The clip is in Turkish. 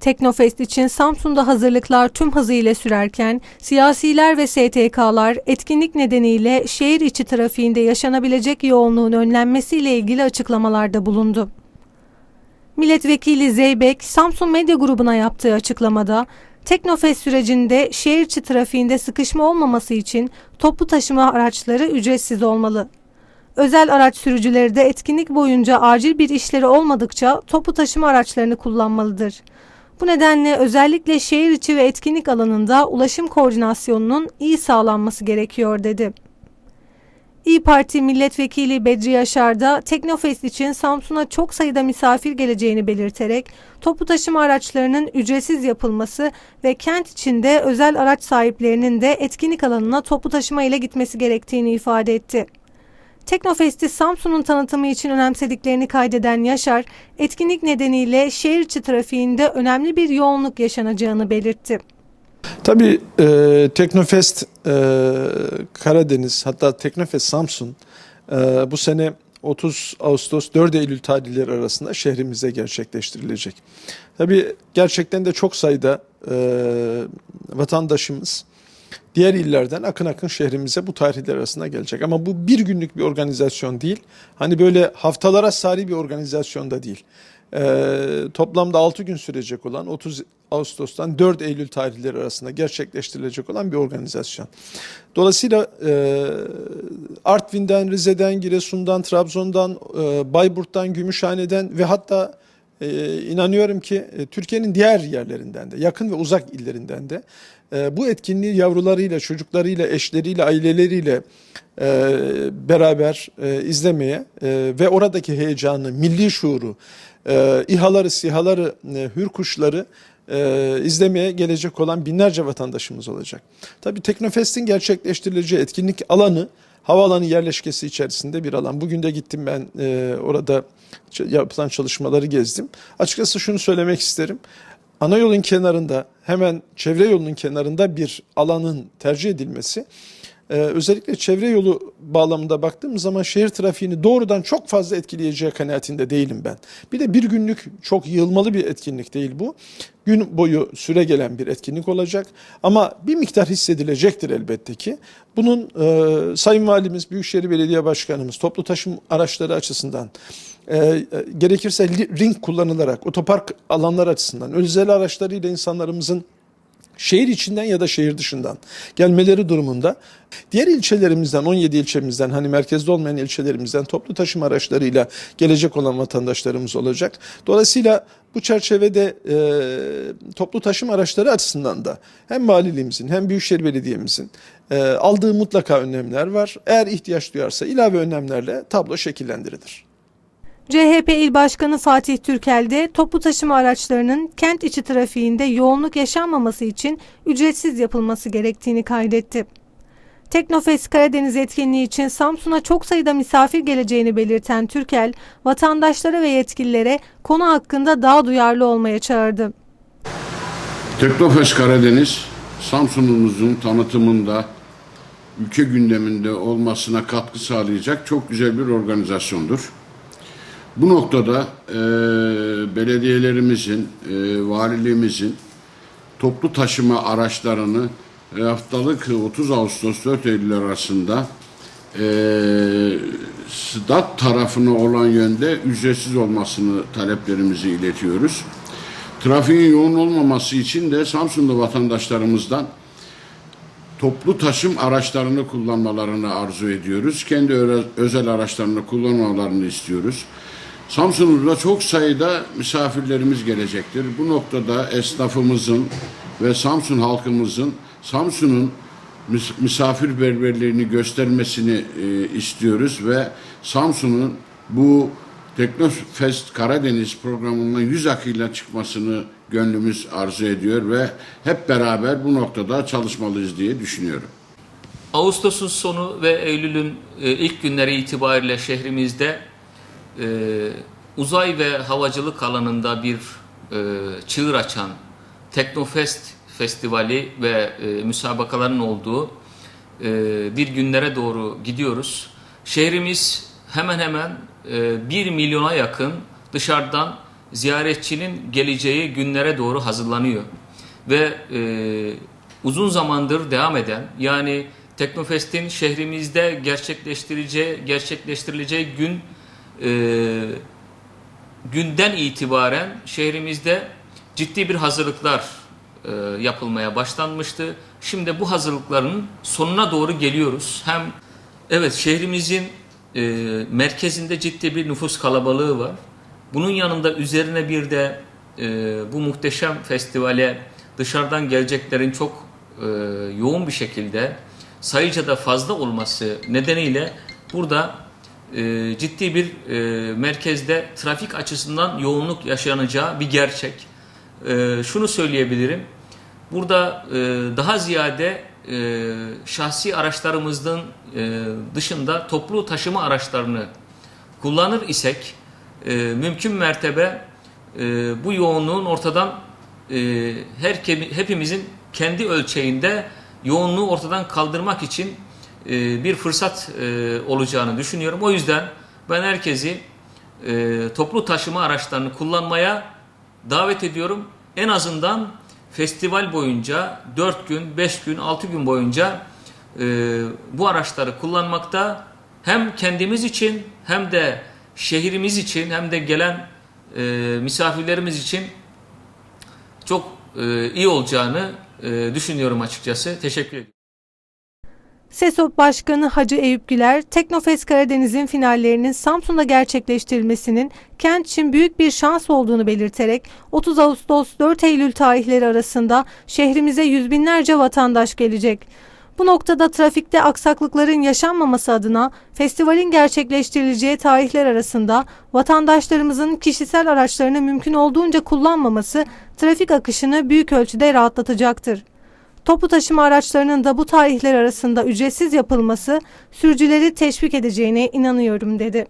Teknofest için Samsun'da hazırlıklar tüm hızıyla sürerken siyasiler ve STK'lar etkinlik nedeniyle şehir içi trafiğinde yaşanabilecek yoğunluğun önlenmesiyle ilgili açıklamalarda bulundu. Milletvekili Zeybek, Samsun Medya Grubu'na yaptığı açıklamada, Teknofest sürecinde şehir içi trafiğinde sıkışma olmaması için toplu taşıma araçları ücretsiz olmalı. Özel araç sürücüleri de etkinlik boyunca acil bir işleri olmadıkça toplu taşıma araçlarını kullanmalıdır. Bu nedenle özellikle şehir içi ve etkinlik alanında ulaşım koordinasyonunun iyi sağlanması gerekiyor dedi. İyi Parti Milletvekili Bedri Yaşar da Teknofest için Samsun'a çok sayıda misafir geleceğini belirterek toplu taşıma araçlarının ücretsiz yapılması ve kent içinde özel araç sahiplerinin de etkinlik alanına toplu taşıma ile gitmesi gerektiğini ifade etti. Teknofest'i Samsun'un tanıtımı için önemsediklerini kaydeden Yaşar, etkinlik nedeniyle şehir içi trafiğinde önemli bir yoğunluk yaşanacağını belirtti. Tabii e, Teknofest e, Karadeniz hatta Teknofest Samsun e, bu sene 30 Ağustos 4 Eylül tarihleri arasında şehrimize gerçekleştirilecek. Tabii gerçekten de çok sayıda e, vatandaşımız diğer illerden akın akın şehrimize bu tarihler arasında gelecek. Ama bu bir günlük bir organizasyon değil. Hani böyle haftalara sari bir organizasyon da değil. Ee, toplamda 6 gün sürecek olan 30 Ağustos'tan 4 Eylül tarihleri arasında gerçekleştirilecek olan bir organizasyon. Dolayısıyla e, Artvin'den, Rize'den, Giresun'dan, Trabzon'dan, e, Bayburt'tan, Gümüşhane'den ve hatta e, inanıyorum ki e, Türkiye'nin diğer yerlerinden de, yakın ve uzak illerinden de e, bu etkinliği yavrularıyla, çocuklarıyla, eşleriyle, aileleriyle e, beraber izlemeye ve oradaki heyecanı, milli şuuru, e, İHA'ları, SİHA'ları, e, hürkuşları izlemeye gelecek olan binlerce vatandaşımız olacak. Tabii Teknofest'in gerçekleştirileceği etkinlik alanı havaalanı yerleşkesi içerisinde bir alan. Bugün de gittim ben e, orada yapılan çalışmaları gezdim. Açıkçası şunu söylemek isterim. Ana yolun kenarında hemen çevre yolunun kenarında bir alanın tercih edilmesi ee, özellikle çevre yolu bağlamında baktığım zaman şehir trafiğini doğrudan çok fazla etkileyeceği kanaatinde değilim ben. Bir de bir günlük çok yığılmalı bir etkinlik değil bu. Gün boyu süre gelen bir etkinlik olacak ama bir miktar hissedilecektir elbette ki. Bunun e, Sayın Valimiz, Büyükşehir Belediye Başkanımız, toplu taşım araçları açısından e, e, gerekirse ring kullanılarak otopark alanlar açısından özel araçlarıyla insanlarımızın şehir içinden ya da şehir dışından gelmeleri durumunda diğer ilçelerimizden 17 ilçemizden hani merkezde olmayan ilçelerimizden toplu taşıma araçlarıyla gelecek olan vatandaşlarımız olacak. Dolayısıyla bu çerçevede e, toplu taşıma araçları açısından da hem valiliğimizin hem Büyükşehir Belediye'mizin e, aldığı mutlaka önlemler var. Eğer ihtiyaç duyarsa ilave önlemlerle tablo şekillendirilir. CHP İl Başkanı Fatih Türkel de toplu taşıma araçlarının kent içi trafiğinde yoğunluk yaşanmaması için ücretsiz yapılması gerektiğini kaydetti. Teknofest Karadeniz etkinliği için Samsun'a çok sayıda misafir geleceğini belirten Türkel, vatandaşlara ve yetkililere konu hakkında daha duyarlı olmaya çağırdı. Teknofest Karadeniz, Samsun'umuzun tanıtımında, ülke gündeminde olmasına katkı sağlayacak çok güzel bir organizasyondur. Bu noktada e, belediyelerimizin, e, valiliğimizin toplu taşıma araçlarını e, haftalık 30 Ağustos 4 Eylül arasında e, SDAT tarafına olan yönde ücretsiz olmasını taleplerimizi iletiyoruz. Trafiğin yoğun olmaması için de Samsunlu vatandaşlarımızdan toplu taşım araçlarını kullanmalarını arzu ediyoruz. Kendi özel araçlarını kullanmalarını istiyoruz. Samsun'umuzda çok sayıda misafirlerimiz gelecektir. Bu noktada esnafımızın ve Samsun halkımızın Samsun'un mis- misafirperverliğini göstermesini e, istiyoruz ve Samsun'un bu Teknofest Karadeniz programının yüz akıyla çıkmasını gönlümüz arzu ediyor ve hep beraber bu noktada çalışmalıyız diye düşünüyorum. Ağustos'un sonu ve Eylül'ün e, ilk günleri itibariyle şehrimizde e, uzay ve havacılık alanında bir e, çığır açan Teknofest Festivali ve e, müsabakaların olduğu e, bir günlere doğru gidiyoruz. Şehrimiz hemen hemen e, 1 milyona yakın dışarıdan ziyaretçinin geleceği günlere doğru hazırlanıyor. Ve e, uzun zamandır devam eden yani Teknofest'in şehrimizde gerçekleştireceği, gerçekleştirileceği gün e, günden itibaren şehrimizde ciddi bir hazırlıklar e, yapılmaya başlanmıştı. Şimdi bu hazırlıkların sonuna doğru geliyoruz. Hem evet şehrimizin e, merkezinde ciddi bir nüfus kalabalığı var. Bunun yanında üzerine bir de e, bu muhteşem festivale dışarıdan geleceklerin çok e, yoğun bir şekilde sayıca da fazla olması nedeniyle burada e, ciddi bir e, merkezde trafik açısından yoğunluk yaşanacağı bir gerçek. E, şunu söyleyebilirim. Burada daha ziyade şahsi araçlarımızın dışında toplu taşıma araçlarını kullanır isek mümkün mertebe bu yoğunluğun ortadan e, her hepimizin kendi ölçeğinde yoğunluğu ortadan kaldırmak için e, bir fırsat e, olacağını düşünüyorum. O yüzden ben herkesi e, toplu taşıma araçlarını kullanmaya davet ediyorum. En azından festival boyunca 4 gün, 5 gün, 6 gün boyunca bu araçları kullanmakta hem kendimiz için hem de şehrimiz için hem de gelen misafirlerimiz için çok iyi olacağını düşünüyorum açıkçası. Teşekkür ediyorum. SESOP Başkanı Hacı Eyüp Güler, Teknofest Karadeniz'in finallerinin Samsun'da gerçekleştirilmesinin kent için büyük bir şans olduğunu belirterek 30 Ağustos 4 Eylül tarihleri arasında şehrimize yüz binlerce vatandaş gelecek. Bu noktada trafikte aksaklıkların yaşanmaması adına festivalin gerçekleştirileceği tarihler arasında vatandaşlarımızın kişisel araçlarını mümkün olduğunca kullanmaması trafik akışını büyük ölçüde rahatlatacaktır. Toplu taşıma araçlarının da bu tarihler arasında ücretsiz yapılması sürücüleri teşvik edeceğine inanıyorum dedi.